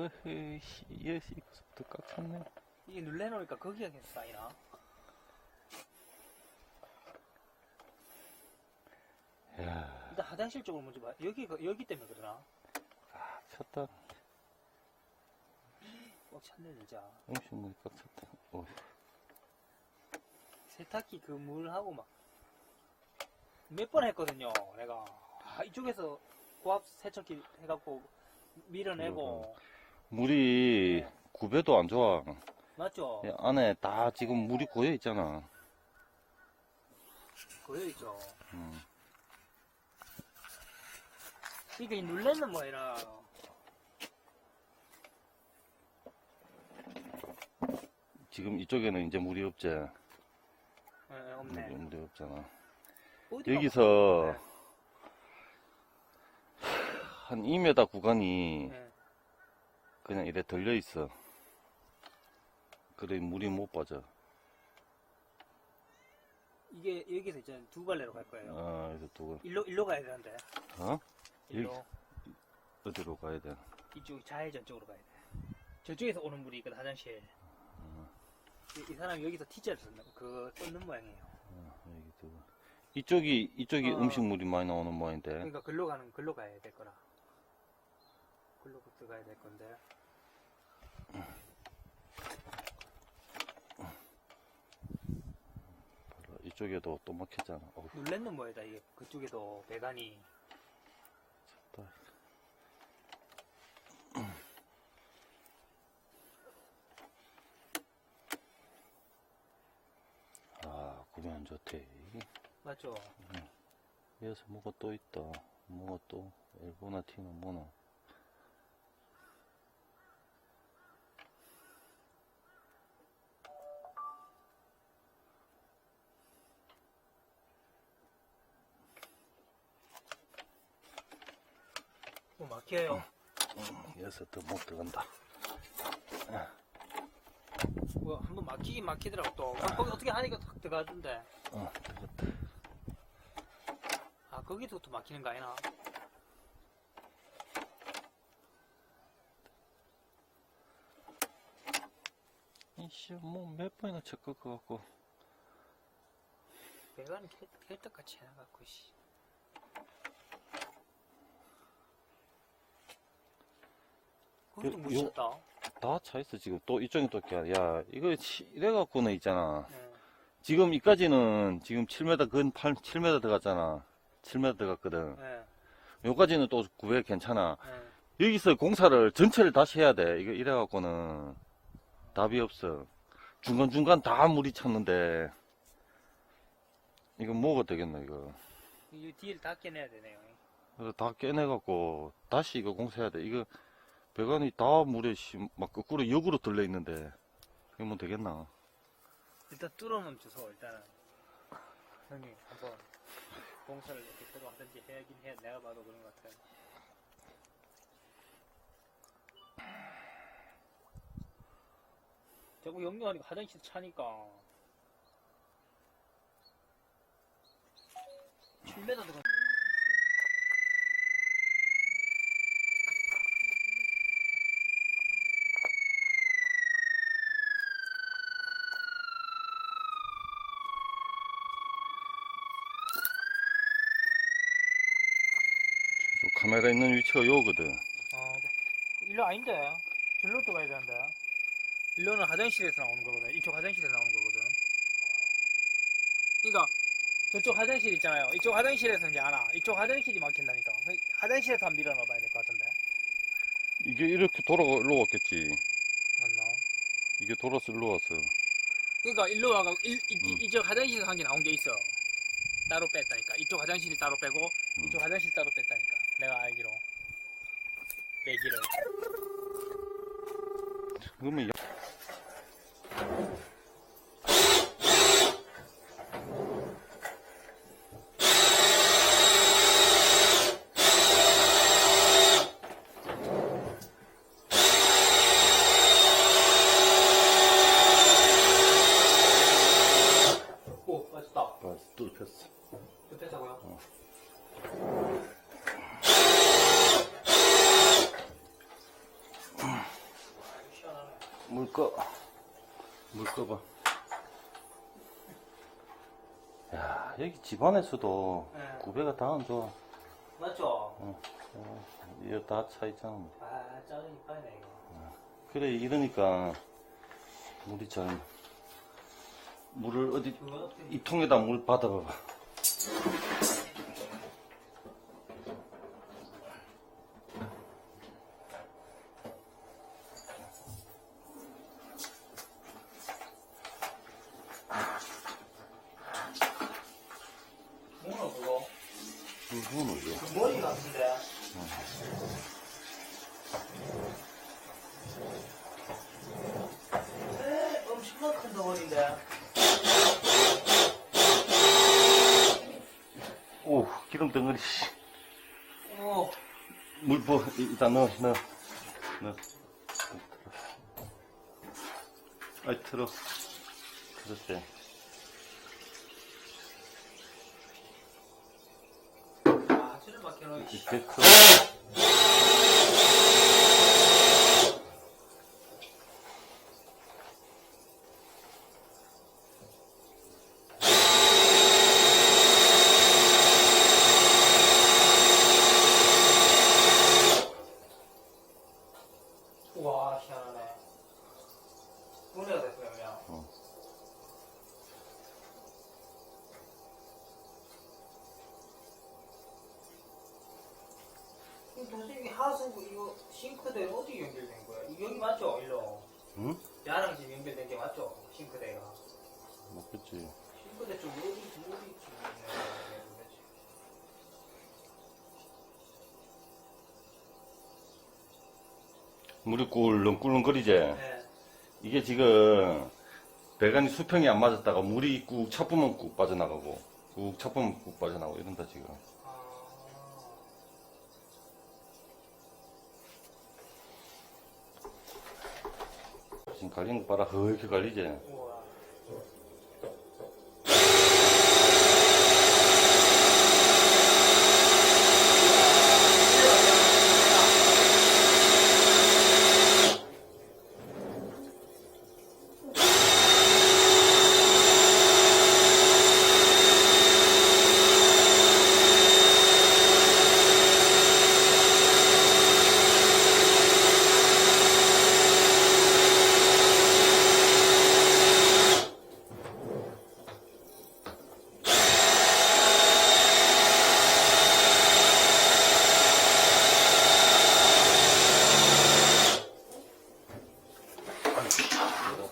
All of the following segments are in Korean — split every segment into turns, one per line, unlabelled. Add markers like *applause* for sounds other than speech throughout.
어헤이, 예, 이거부터 꽉 찼네.
이게 눌러놓으니까 거기가 계속 쌓이나?
야,
일단 화장실 쪽으로 먼저 봐. 여기, 여기 때문에 그러나?
아, 찼다.
꽉 찼네, 진짜.
음식물이 꽉 찼다. 어,
세탁기 그 물하고 막 몇 번 했거든요, 내가. 아, 이쪽에서 고압 세척기 해갖고 밀어내고.
물이 구배도 안 좋아.
맞죠?
이 안에 다 지금 물이 고여 있잖아.
고여있죠.
음.
그러니까 이 눌레는 뭐이라
지금 이쪽에는 이제 물이 없지.
예, 예, 없네.
물이, 물이 없잖아.
어디가
여기서
네.
한 2m 구간이
예.
그냥 이래 들려 있어. 그래 물이 못 빠져.
이게 여기서 이제 두 갈래로 갈 거예요.
어, 그래서 또
일로 일로 가야 되는데.
어?
일로
어디로 가야 돼?
이쪽 좌회전 쪽으로 가야 돼. 저쪽에서 오는 물이 있거든 화장실. 이, 이 사람이 여기서 티자를 썼나 그 썼는 모양이에요.
어, 여기 또. 이쪽이 이쪽이
어.
음식물이 많이 나오는 모양인데.
그러니까 글로 가는 글로 가야 될 거라. 글로 가야 될 건데.
이쪽에도 또 막혔잖아. 어우,
눌레는 뭐에다 이게 그쪽에도 배관이
또. *clears throat* 아, 구경 안 좋대.
맞죠?
여기서 뭐가 또 있다. 뭐가 또, 일본어 티는 뭐노.
뭐 막혀요.
여기서 더못 들어간다.
뭐 한번 막히긴 막히더라고 또. 아, 거기 어떻게 하니까 탁 들어가던데.
어, 들어갔다.
아 거기서부터 막히는 거 아니나?
이씨, 뭐 몇 번이나 check 갖고.
배관이 캘- 캘떡같이 해놔갖고 씨. 거기도
요-
못
요-
쳤다.
다 차있어, 지금. 또 이쪽에 또 이렇게. 야, 이거 치- 이래갖고는 있잖아.
네.
지금 이까지는 지금 7m, 근 8, 7m 들어갔잖아. 7m 들어갔거든.
네.
여기까지는 또 900 괜찮아.
네.
여기서 공사를 전체를 다시 해야 돼. 이거 이래갖고는 답이 없어. 중간중간 다 물이 찼는데. 이거 뭐가 되겠나, 이거.
이 뒤를 다 깨내야 되네요.
그래서 다 깨내갖고 다시 이거 공사해야 돼. 이거 배관이 다 물에 씨, 막 거꾸로 역으로 들려 있는데. 이거 뭐 되겠나?
일단 뚫어 멈춰서 일단은 형님 한번 공사를 이렇게 하든지 해야긴 해. 내가 봐도 그런 것 같아. 자꾸 영영하니까 화장실 차니까 7m 들어.
카메라 있는 위치가 요거든.
아, 네. 일로 아닌데. 절로 또 가야 되는데. 일로는 화장실에서 나오는 거거든. 이쪽 화장실에서 나오는 거거든. 그니까, 저쪽 화장실 있잖아요. 이쪽 화장실에서 이제 알아. 이쪽 화장실이 막힌다니까. 그 화장실에서 한번 밀어 넣어봐야 될 것 같은데.
이게 이렇게 돌아가 일로 왔겠지.
맞나?
이게 돌아서 일로 왔어.
그니까, 일로 와가, 일, 이,
음.
이쪽 화장실에서 한게 나온 게 있어. 따로 뺐다니까. 이쪽 화장실 따로 빼고,
음.
이쪽 화장실 따로 뺐다니까. 내가 알기로. 빼기를.
그러면 야-
오, 맞았다.
아, 또 폈어.
됐다고요?
꺼. 물 꺼봐. 야, 여기 집안에서도
네.
구배가 다 안 좋아.
맞죠?
어, 어, 이거 다 차 있잖아.
아, 짜증이 빠이네, 이거.
그래, 이러니까 물이 잘, 물을 어디,
어떻게.
이 통에다 물 받아봐봐.
뭐노, 그거?
이거는 이게.
그 머리 같은데. 에, 엄청난 큰 덩어리인데.
오, 기름 덩어리, 씨.
오,
물 부어, 이- 일단 넣어, 넣어. 넣어. 아이, 틀어. 그렇지.
아, 막혀놓은
이렇게 틀어.
우와, 희한하네. 분해가 됐어요, 그냥.
어.
이거 도대체 하수구, 이거 싱크대 어디 연결된 거야? 이거 여기 맞죠? 일로.
응?
야랑 집 연결된 게 맞죠? 싱크대가.
맞겠지.
싱크대 쪽 어디, 어디 지금 있네, 도대체.
물이 꿀렁꿀렁거리지?
네.
이게 지금 배관이 수평이 안 맞았다가 물이 꾹 차쁘면 꾹 빠져나가고 꾹 차쁘면 꾹 빠져나가고 이런다 지금.
아.
지금 갈리는 거 봐라. 허옇게 갈리지?
우와.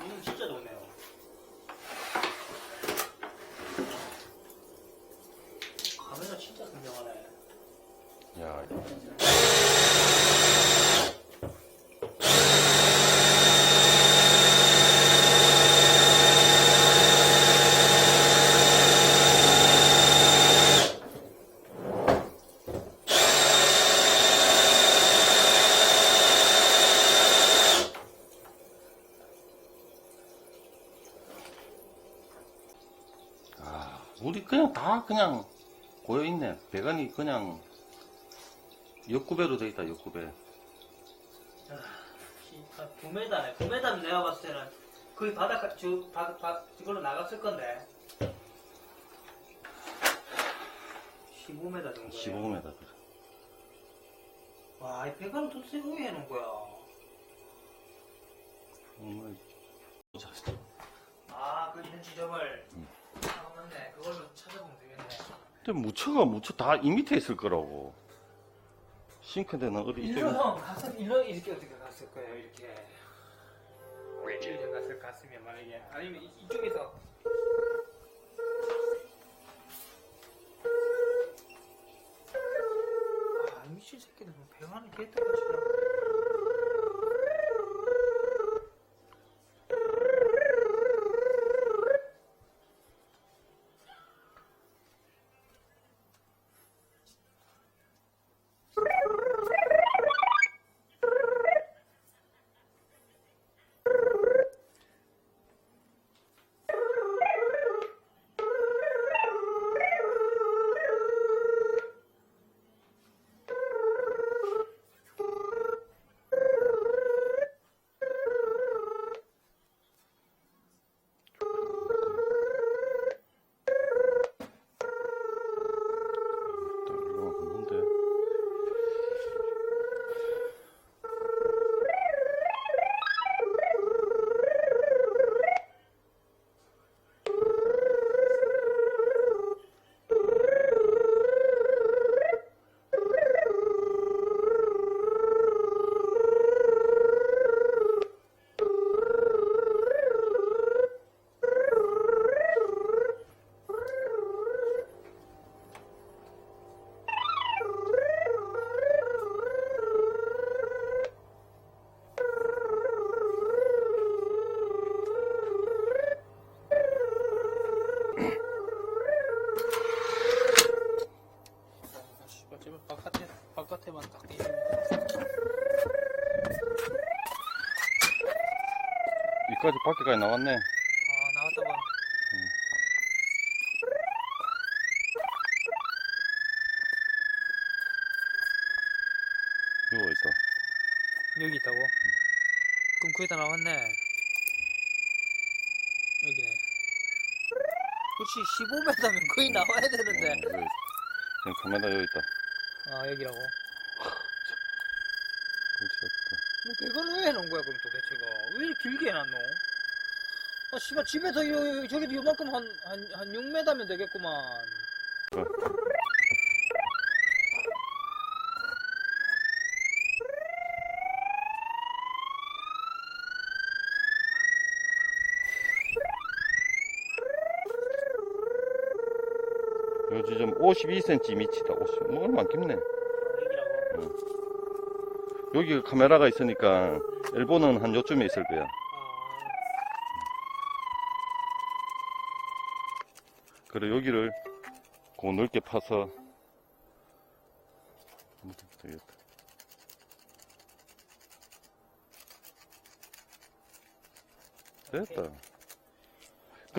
음, 진짜 좋네요. 카메라 진짜 선명하네.
야, 아, 물이 그냥 다 그냥 고여있네. 배관이 그냥 역구배로 돼 있다, 역구배.
아, 9m네. 9m면 내가 봤을 때는 거의 바닥, 저, 바, 바, 이걸로 나갔을 건데. 15m 정도.
15m. 그래.
와, 이 배관을 도대체 왜 해놓은 거야?
정말. 자,
아, 그 있는 지점을. 아, 맞네. 그걸로 찾아보면 되겠네.
근데 무처가 무처 다 이 밑에 있을 거라고. 싱크대는 어디
일로
이쪽에.
형, 갔을, 일로 이렇게 어떻게 갔을 거예요, 이렇게. 이렇게 갔을, 갔으면 만약에. 아니면 이- 이쪽에서. 아, 이 미친 새끼들 뭐 배관을 개떡같이
밖에까지 나왔네.
아 나왔다 봐.
이거 있다.
여기 있다고? 그럼 거의 다 나왔네. 여기네. 그렇지 15m면 거의 나와야
어,
되는데.
여기 있다. 지금 카메라 여기 있다.
아 여기라고.
그렇지 없다.
뭐 그걸 왜 해놓은 거야 그럼 도대체가 왜 이렇게 길게 해놨노? 아 씨발 집에서 요, 요- 저기도 요만큼 한, 한, 한 6m면 되겠구만
요 지점 52cm 밑이다. 50. 뭐 얼마 안 깊네.
여기
카메라가 있으니까 일본은 한 요쯤에 있을 거야. 그래 여기를 고 넓게 파서 되겠다. 됐다.